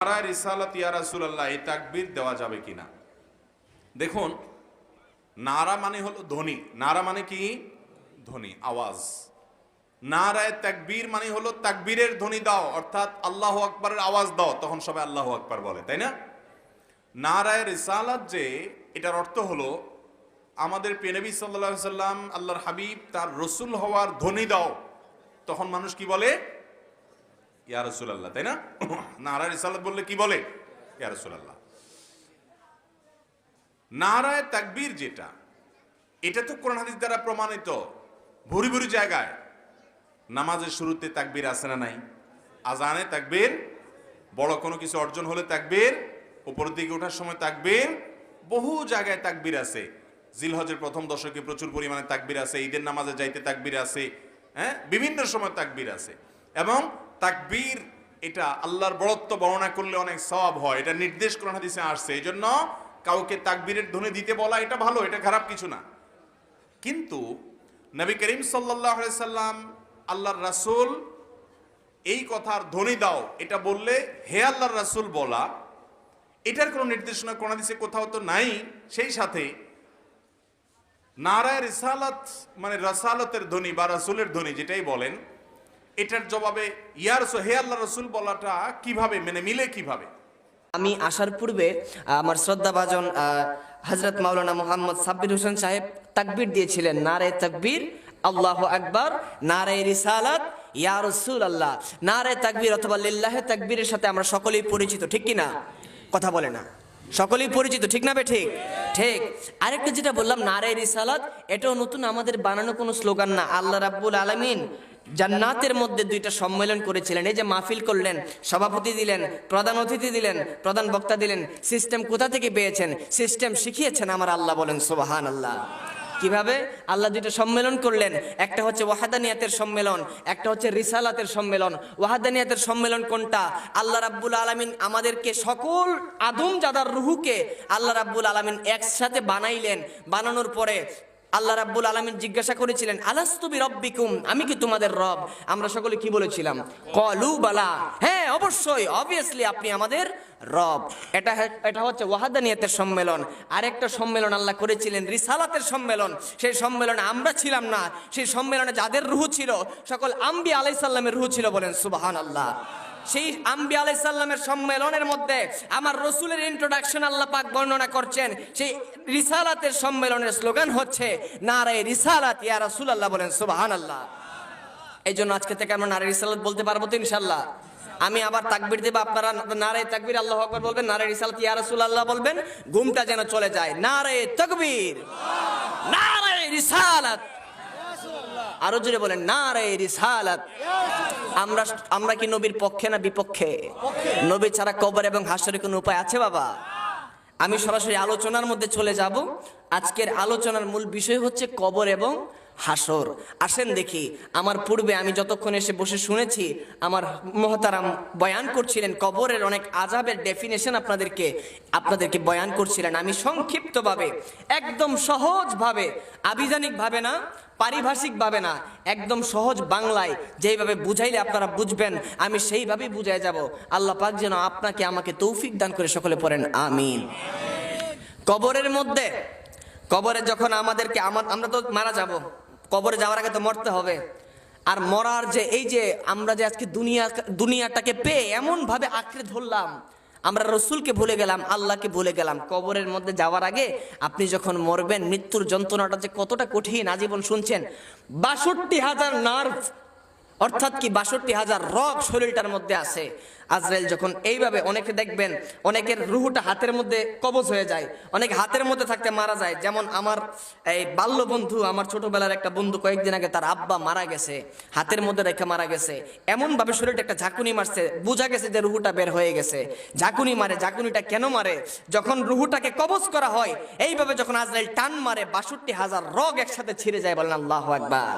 নারায় রিসালাত ইয়া রাসূলুল্লাহ, এই তাকবীর দেওয়া যাবে কিনা? দেখুন, নারা মানে হলো ধ্বনি। নারা মানে কি? ধ্বনি, আওয়াজ। নারায় তাকবীর মানে হলো তাকবীরের ধ্বনি দাও, অর্থাৎ আল্লাহ আকবরের আওয়াজ দাও, তখন সবাই আল্লাহ আকবার বলে, তাই না? নারায় রিসালাত যে, এটার অর্থ হলো, আমাদের পেনবী সাল্লাহ সাল্লাম আল্লাহর হাবিব, তার রসুল হওয়ার ধ্বনি দাও। তখন মানুষ কি বলে? ইয়া রসুলাল্লাহ, তাই না? নারা রিসালাত বললে কি বলে? ইয়া রসুলাল্লাহ। নারায় তাকবীর যেটা, এটা তো কোরআন হাদিস দ্বারা প্রমাণিত। ভুরি ভুরি জায়গায়। নামাজের শুরুতে তাকবীর আছে না নাই? আজানে তাকবীর, বড় কোনো কিছু অর্জন হলে তাকবীর, উপরের দিকে ওঠার সময় তাকবীর, বহু জায়গায় তাকবীর আছে। জিলহজের প্রথম দশকে প্রচুর পরিমাণে তাকবীর আছে, ঈদের নামাজে যাইতে তাকবীর আছে হ্যাঁ? বিভিন্ন সময় তাকবীর আছে। এবং তাকবীর, এটা আল্লাহর বড়ত্ব বর্ণনা করলে অনেক সওয়াব হয়। এটা নির্দেশ কোরআন হাদিসে আসছে। এই জন্য কাউকে তাকবীরের ধ্বনি দিতে বলা এটা ভালো, এটা খারাপ কিছু না। কিন্তু নবী করিম সাল্লাহ সাল্লাম আল্লাহর রাসূল, এই কথার ধ্বনি দাও, এটা বললে হে আল্লাহর রাসূল বলা, এটার কোনো নির্দেশনা কোন দিছে কোথাও তো নাই। সেই সাথে নারায় রিসালাত মানে রাসালতের ধ্বনি বা রাসূলের ধ্বনি যেটাই বলেন এটার জবাবে ইয়ার হে আল্লাহ রসুল বলাটা কীভাবে মানে মিলে কীভাবে? আমি আসার পূর্বে আমার শ্রদ্ধাভাজন হজরত মাওলানা মোহাম্মদ সাব্বির হোসেন সাহেব তাকবির দিয়েছিলেন নারে তাকবির, আল্লাহ আকবর নারে রিসালাত, ইয়া রসুল আল্লাহ নারে তাকবির অথবা লিল্লাহে তাকবীরের সাথে আমরা সকলেই পরিচিত, ঠিক কি না কথা বলে না। সকলেই পরিচিত, ঠিক না বে ঠিক? ঠিক। আরেকটা যেটা বললাম নারে রিসালাত এটাও নতুন আমাদের বানানো কোনো স্লোগান না, আল্লাহ রাব্বুল আলামিন জান্নাতের মধ্যে দুইটা সম্মেলন করেছিলেন। এই যে মাহফিল করলেন, সভাপতি দিলেন, প্রধান অতিথি দিলেন, প্রধান বক্তা দিলেন, সিস্টেম কোথা থেকে পেয়েছেন? সিস্টেম শিখিয়েছেন আমার আল্লাহ বলেন সুবাহান আল্লাহ কীভাবে? আল্লাহ দুইটা সম্মেলন করলেন। একটা হচ্ছে ওয়াহাদানিয়াতের সম্মেলন, একটা হচ্ছে রিসালাতের সম্মেলন। ওয়াহাদানিয়াতের সম্মেলন কোনটা? আল্লাহ রাব্বুল আলামিন আমাদেরকে সকল আদম জাদার রুহুকে আল্লাহ রাব্বুল আলামিন একসাথে বানাইলেন। বানানোর পরে আল্লাহ রাব্বুল আলামিন জিজ্ঞাসা করেছিলেন আলাস্তুবি রব্বিকুম আমি কি তোমাদের রব? আমরা সকলে কি বলেছিলাম? কলু, বালা। হ্যাঁ অবশ্যই অবভিয়াসলি আপনি আমাদের রব। এটা এটা হচ্ছে ওয়াহাদানিয়াতের সম্মেলন। আরেকটা সম্মেলন আল্লাহ করেছিলেন, রিসালাতের সম্মেলন। সেই সম্মেলনে আমরা ছিলাম না। সেই সম্মেলনে যাদের রুহু ছিল, সকল আম্বি আলাইসাল্লামের রুহু ছিল বলেন সুবাহান আল্লাহ সেই আম্বি আলাইসাল্লামের সম্মেলনের মধ্যে আমার রসুলের ইন্ট্রোডাকশন আল্লাহ পাক বর্ণনা করছেন, সেই রিসালাতের সম্মেলনের স্লোগান হচ্ছে, নারে রিসালাত, ইয়া রাসূল আল্লাহ বলেন সুবাহান আল্লাহ এই জন্য আজকে থেকে আমরা নারে রিসালাত বলতে পারব তো ইনশাল্লাহ আমি আবার তাকবির দেব, আপনারা নারে তাকবির, আল্লাহ আকবার বলবেন, নারে রিসালাত, ইয়া রাসূল আল্লাহ বলবেন, ঘুমটা যেন চলে যায়। নারে তাকবীর, নারে রিসালাত। আরও জোরে বলেন, নারে রিসালাত আমরা আমরা কি নবীর পক্ষে না বিপক্ষে? নবী ছাড়া কবর এবং হাসরের কোনো উপায় আছে বাবা? আমি সরাসরি আলোচনার মধ্যে চলে যাব। আজকের আলোচনার মূল বিষয় হচ্ছে কবর এবং হাসর। আসেন দেখি, আমার পূর্বে আমি যতক্ষণ এসে বসে শুনেছি, আমার মহতারাম বয়ান করছিলেন, কবরের অনেক আজাবের ডেফিনেশন আপনাদেরকে আপনাদেরকে বয়ান করছিলেন। আমি সংক্ষিপ্তভাবে, একদম সহজভাবে আবিধানিকভাবে না, পারিভাষিকভাবে না, একদম সহজ বাংলায় যেইভাবে বুঝাইলে আপনারা বুঝবেন, আমি সেইভাবেই বুঝাই যাব। আল্লাহ পাক যেন আপনাকে আমাকে তৌফিক দান করে সকলে পড়েন, আমিন। কবরের মধ্যে, কবরে যখন আমাদেরকে আমরা তো মারা যাব কবরে যাওয়ার আগে তো মরতে হবে। আর মরার যে এই যে আমরা যে আজকে দুনিয়া, দুনিয়াটাকে পেয়ে এমন ভাবে আঁকড়ে ধরলাম, আমরা রসুলকে ভুলে গেলাম, আল্লাহকে ভুলে গেলাম। কবরের মধ্যে যাওয়ার আগে আপনি যখন মরবেন, মৃত্যুর যন্ত্রণাটা যে কতটা কঠিন, আজীবন শুনছেন, বাষট্টি হাজার নার্ভ অর্থাৎ কি বাষট্টি হাজার রগ শরীরটার মধ্যে আছে। আজরাইল যখন এইভাবে অনেকে দেখবেন, অনেকের রুহুটা হাতের মধ্যে কবজ হয়ে যায়, অনেক হাতের মধ্যে থাকতে মারা যায়। যেমন আমার এই বাল্য বন্ধু আমার ছোটবেলার একটা বন্ধু কয়েকদিন আগে তার আব্বা মারা গেছে, হাতের মধ্যে রেখে মারা গেছে। এমন ভাবে শরীরটা একটা ঝাঁকুনি মারছে, বোঝা গেছে যে রুহুটা বের হয়ে গেছে। ঝাঁকুনি মারে, ঝাঁকুনিটা কেন মারে? যখন রুহুটাকে কবজ করা হয়, এইভাবে যখন আজরাইল টান মারে, বাষট্টি হাজার রগ একসাথে ছিঁড়ে যায় বলেন আল্লাহ একবার